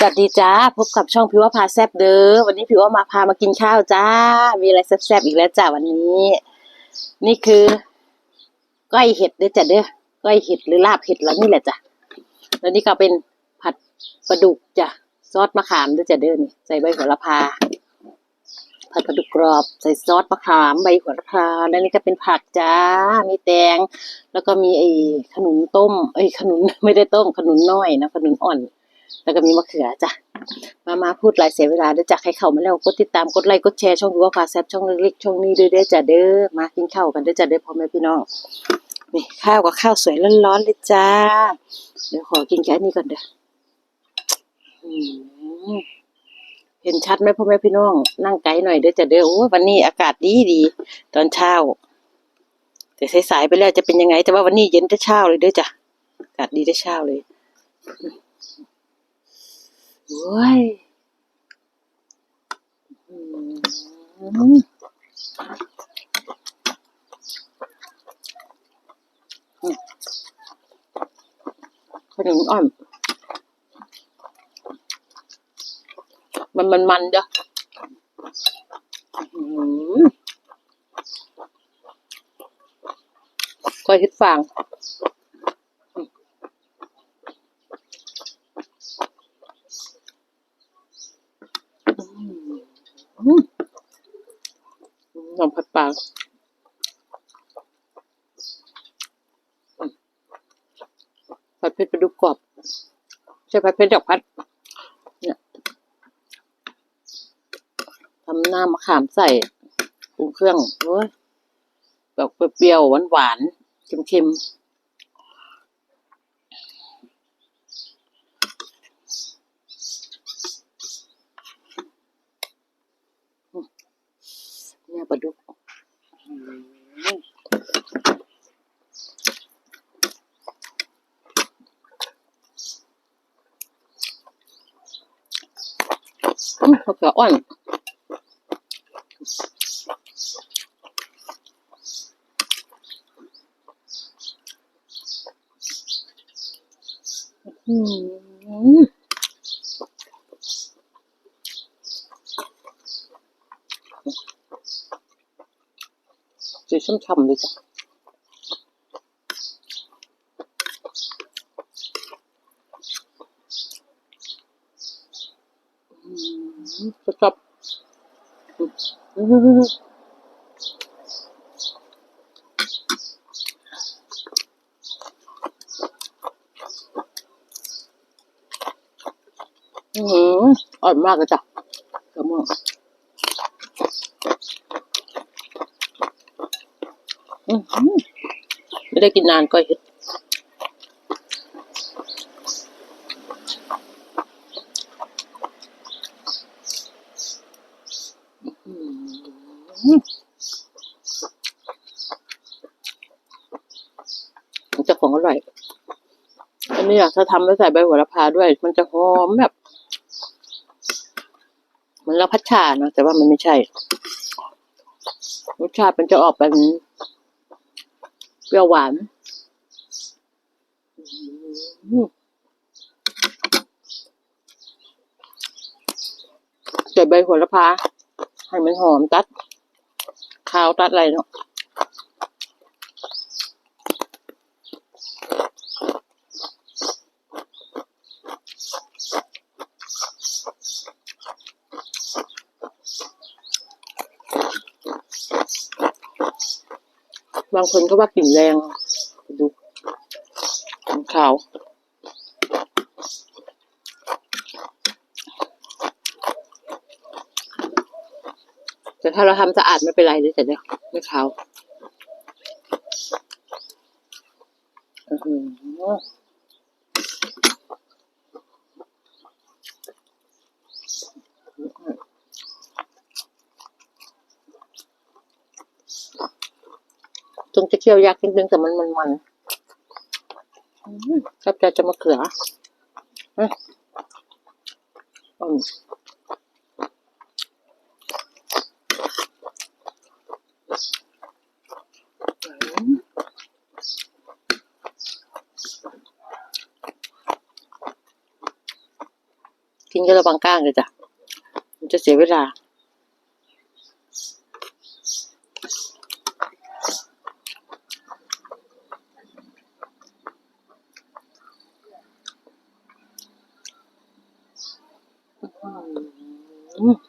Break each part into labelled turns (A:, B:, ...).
A: สวัสดีจ้าพบกับช่องพิวว่าพาแซบเด้อวันนี้พิวว่ามาพามากินข้าวจ้า มีอะไรแซบๆอีกแล้วจ้าวันนี้ นี่คือก้อยเห็ดเด้อจ้ะเด้อก้อยเห็ดหรือลาบเห็ดแล้วนี่แหละจ้ะแล้วนี่ก็เป็นผัดปลาดุกจ้ะซอสมะขามเด้อจ้ะเด้อนี่ใส่ใบโหระพา ผัดปลาดุกกรอบ ใส่ซอสมะขามใบโหระพาแล้วนี่ก็เป็นผักจ้า มีแตง แล้วก็มีไอ้ขนุนต้มเอ้ขนุนไม่ได้ต้มขนุนน้อยนะขนุนอ่อน แล้วก็มีมะเขือจ้ะมามาพูดหลายเสียเวลาเด้อจ้ะใครเข้ามาแล้วกดติดตามกดไลค์กดแชร์ช่องดูว่าพาแซบช่องเล็กๆช่องนี้เด้อเด้จ้ะเด้อมากินข้าวกันเด้อจ้ะเด้อพ่อแม่พี่น้องนี่ข้าวกับข้าวสวยร้อนๆเลยจ้า เดี๋ยวขอกินแค่นี้ก่อนเด้อเห็นชัดไหมพ่อแม่พี่น้อง นั่งไกลหน่อยเด้อจ้ะเด้อโอ้วันนี้อากาศดีดีตอนเช้า แต่สายๆไปแล้วจะเป็นยังไง แต่ว่าวันนี้เย็นแต่เช้าเลยเด้อจ้ะอากาศดีแต่เช้าเลย โอ้ยอืมขนมอ่อน มันมันมันจ้ะอืมก้อยเห็ดฟาง อืมน้ำผัดปลาอืม เผ็ดปลาดุกกรอบใช่ผัดเผ็ดดอกพัดเนี่ยทำหน้ามะขามใส่ปรุงเครื่องโอ้ยแบบเปรี้ยวๆหวานๆเค็มๆเนี่ยปลาดุกอืม อืมมะเขืออ่อนอืมสีช่ำๆเลยจ้ะอื มชอบอืออร่อยมากเลยจ้ะกระม่วงอืมไม่ได้กินนานก็เห็ดอืมมัน จะของอร่อยอันนี้อะถ้าทำแล้วใส่ใบโหระพาด้วย มันจะหอมแบบเหมือนเราพัชชาเนอะแต่ว่ามันไม่ใช่รสชาติมันจะออกเป็นเปรี้ยวหวานใส่ใบโหระพาให้มันหอมตัด ข้าวตัดอะไรเนาะบางคนก็ว่ากลิ่นแรงดูกลิ่นขาว แต่ถ้าเราทำสะอาดไม่เป็นไรเลยแต่เดี๋ยวไม่ขาวอื้อหือตรงจะเคี่ยวยากนิดนึงแต่มันมันมันอื้อชอบใจจะมะเขืออืมอืม กินก็ระวังก้างเลยจ้ะ มันจะเสียเวลา อืม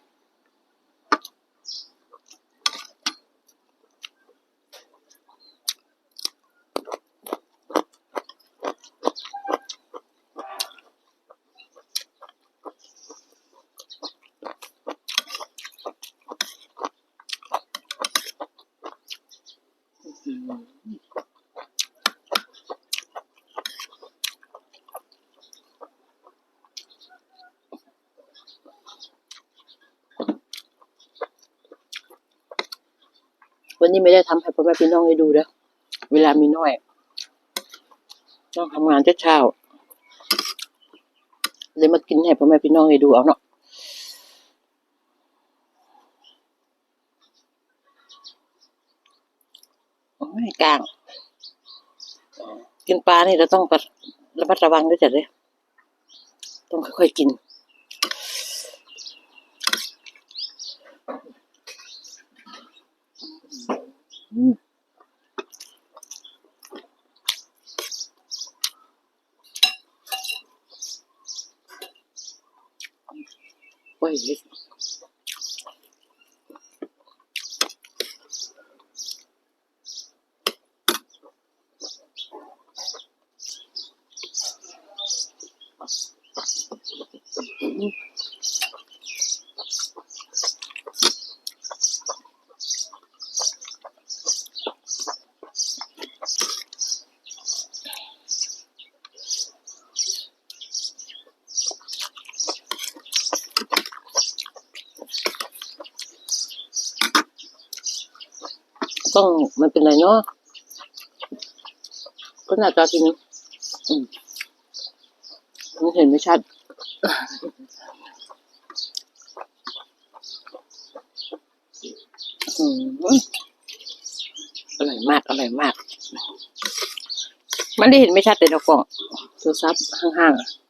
A: วันนี้ไม่ได้ทำให้พ่อแม่พี่น้องให้ดูเด้อเวลามีน้อย ต้องทำงานเช้าๆเลยมากินให้พ่อแม่พี่น้องให้ดูเอาเนาะโอ้ยกลาง กินปลานี่เราต้องระมัดระวังด้วยจ้ะเลยต้องค่อยๆกิน โอ้ย้องมันเป็นไรเนาะก็น้าตาทีนี้มันเห็นไม่ชัด อร่อยมาก อร่อยมาก มันได้เห็นไม่ชัดเลยนะกล่องโทรศัพท์ห่างๆ